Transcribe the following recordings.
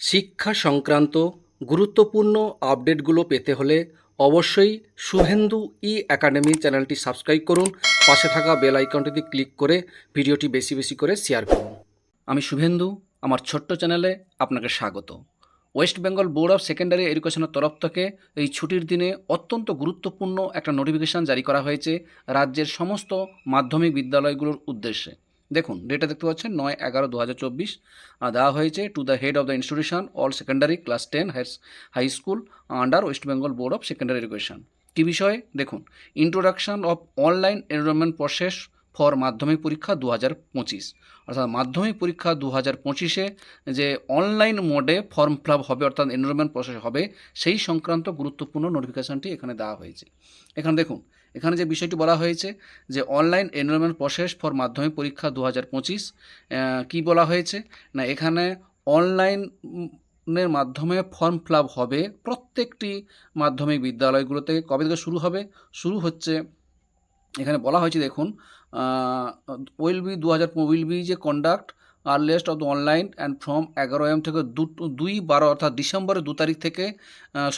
শিক্ষা সংক্রান্ত গুরুত্বপূর্ণ আপডেটগুলো পেতে হলে অবশ্যই শুভেন্দু ই একাডেমি চ্যানেলটি সাবস্ক্রাইব করুন। পাশে থাকা বেল আইকনটিতে ক্লিক করে ভিডিওটি বেশি বেশি করে শেয়ার করুন। আমি শুভেন্দু, আমার ছোট্ট চ্যানেলে আপনাকে স্বাগত। West Bengal board of secondary এডুকেশনের তরফ থেকে এই ছুটির দিনে অত্যন্ত গুরুত্বপূর্ণ একটা নোটিফিকেশান জারি করা হয়েছে রাজ্যের সমস্ত মাধ্যমিক বিদ্যালয়গুলোর উদ্দেশ্যে। দেখুন ডেটা দেখতে পাচ্ছেন, নয় এগারো দু হাজার চব্বিশ দেওয়া হয়েছে to the head of the institution all secondary class ten high school under West Bengal board of secondary education কী বিষয়ে? দেখুন introduction of online enrolment process for Madhyamik পরীক্ষা দু হাজার পঁচিশ। অর্থাৎ মাধ্যমিক পরীক্ষা দু হাজার পঁচিশে যে অনলাইন মোডে ফর্ম ফিল আপ হবে, অর্থাৎ এনরোলমেন্ট প্রসেস হবে, সেই সংক্রান্ত গুরুত্বপূর্ণ নোটিফিকেশানটি এখানে দেওয়া হয়েছে। এখানে দেখুন এখানে যে বিষয়টি বলা হয়েছে যে online enrolment process for Madhyamik পরীক্ষা দু হাজার পঁচিশ কী বলা হয়েছে? না, এখানে অনলাইন এর মাধ্যমে ফর্ম ফিল হবে প্রত্যেকটি মাধ্যমিক বিদ্যালয়গুলোতে কবে থেকে শুরু হবে? শুরু হচ্ছে, এখানে বলা হয়েছে দেখুন উইল বি দু হাজার উইল বি যে conduct earliest of the online and from এগারো এম থেকে দু, দুই বারো অর্থাৎ ডিসেম্বরের দু তারিখ থেকে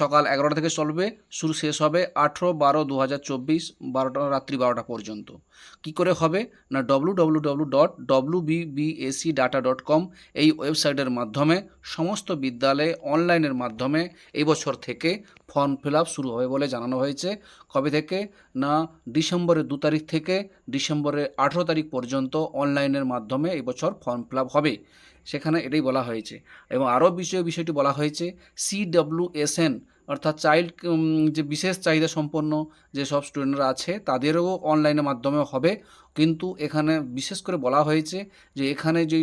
সকাল এগারোটা থেকে চলবে। শুরু শেষ হবে আঠেরো বারো দু হাজার চব্বিশ বারোটা, রাত্রি বারোটা পর্যন্ত। কী করে হবে? না W W W dot W BBSE data dot com এই ওয়েবসাইটের মাধ্যমে, সমস্ত বিদ্যালয়ে অনলাইনের মাধ্যমে এই বছর থেকে ফর্ম ফিল আপ শুরু হবে বলে জানানো হয়েছে। কবে থেকে? না, ডিসেম্বরের দু তারিখ থেকে ডিসেম্বরের আঠেরো তারিখ পর্যন্ত অনলাইনের মাধ্যমে এবছর ফর্ম ফিল আপ হবে। সেখানে এটাই বলা হয়েছে। এবং আরও বিষয়, বিষয়টি বলা হয়েছে সিডব্লিউএসএন অর্থাৎ চাইল্ড যে বিশেষ চাহিদা সম্পন্ন যেসব স্টুডেন্টরা আছে, তাদেরও অনলাইনের মাধ্যমে হবে। কিন্তু এখানে বিশেষ করে বলা হয়েছে যে এখানে যে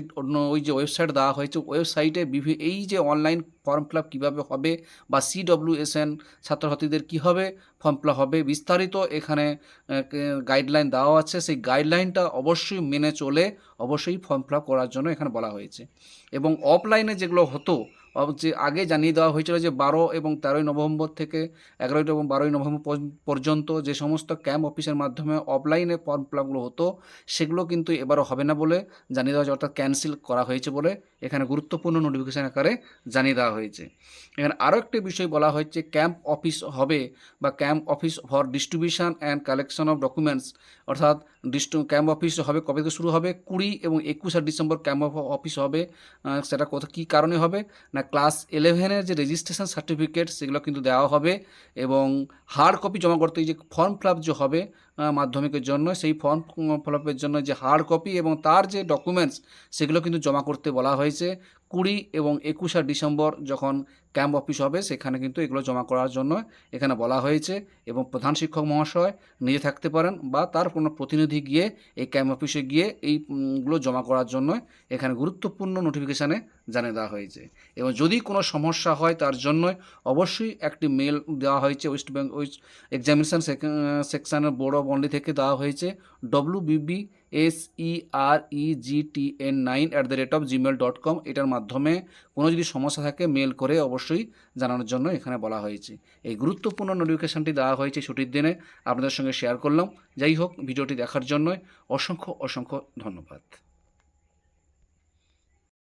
ওই যে ওয়েবসাইট দেওয়া হয়েছে, ওয়েবসাইটে বিভি, এই যে অনলাইন ফর্ম ফিল আপ কীভাবে হবে বা সিডব্লিউএসএন ছাত্রছাত্রীদের কী হবে, ফর্ম ফিল হবে বিস্তারিত এখানে গাইডলাইন দেওয়া আছে। সেই গাইডলাইনটা অবশ্যই মেনে চলে অবশ্যই ফর্ম ফিল করার জন্য এখানে বলা হয়েছে। এবং অফলাইনে যেগুলো হতো যে আগে জানিয়ে দেওয়া হয়েছিল যে বারো এবং তেরোই নভেম্বর থেকে এগারোই এবং বারোই নভেম্বর পর্য- পর্যন্ত যে সমস্ত ক্যাম্প অফিসের মাধ্যমে অফলাইনে ফর্ম ফিল আপগুলো হতো, সেগুলো কিন্তু এবারও হবে না বলে জানিয়ে দেওয়া হয়েছে, অর্থাৎ ক্যান্সেল করা হয়েছে বলে এখানে গুরুত্বপূর্ণ নোটিফিকেশন আকারে জানিয়ে দেওয়া হয়েছে। এখানে আরও একটি বিষয় বলা হয়েছে, ক্যাম্প অফিস হবে বা camp office for distribution and collection of documents, অর্থাৎ ডিস্ট্রি ক্যাম্প অফিস হবে, কবে থেকে শুরু হবে, কুড়ি এবং একুশে ডিসেম্বর ক্যাম্প অফিস হবে সেটা কোথা কী কারণে হবে, না ক্লাস ইলেভেনের যে রেজিস্ট্রেশন সার্টিফিকেট সেগুলো কিন্তু দেওয়া হবে এবং হার্ড কপি জমা করতে যে ফর্ম ফিল যে হবে মাধ্যমিকের জন্য, সেই ফর্ম ফিল জন্য যে হার্ড কপি এবং তার যে ডকুমেন্টস সেগুলো কিন্তু জমা করতে বলা হয়েছে, কুড়ি এবং একুশে ডিসেম্বর যখন ক্যাম্প অফিস হবে, সেখানে কিন্তু এগুলো জমা করার জন্য এখানে বলা হয়েছে এবং প্রধান শিক্ষক মহাশয় নিজে থাকতে পারেন বা তার কোনো প্রতিনিধি গিয়ে এই ক্যাম্প অফিসে গিয়ে এইগুলো জমা করার জন্য এখানে গুরুত্বপূর্ণ নোটিফিকেশানে জানিয়ে দেওয়া হয়েছে। এবং যদি কোনো সমস্যা হয় তার জন্য অবশ্যই একটি মেল দেওয়া হয়েছে ওয়েস্ট বেঙ্গল এক্সামিনেশান সেকশানের বোর্ড অফ অনলি থেকে দেওয়া হয়েছে W BB S E R E G T N nine at the rate of Gmail dot com এটার মাধ্যমে কোনো যদি সমস্যা থাকে মেল করে অবশ্যই জানানোর জন্য এখানে বলা হয়েছে। এই গুরুত্বপূর্ণ নোটিফিকেশানটি দেওয়া হয়েছে ছুটির দিনে, আপনাদের সঙ্গে শেয়ার করলাম। যাই হোক, ভিডিওটি দেখার জন্য অসংখ্য অসংখ্য ধন্যবাদ।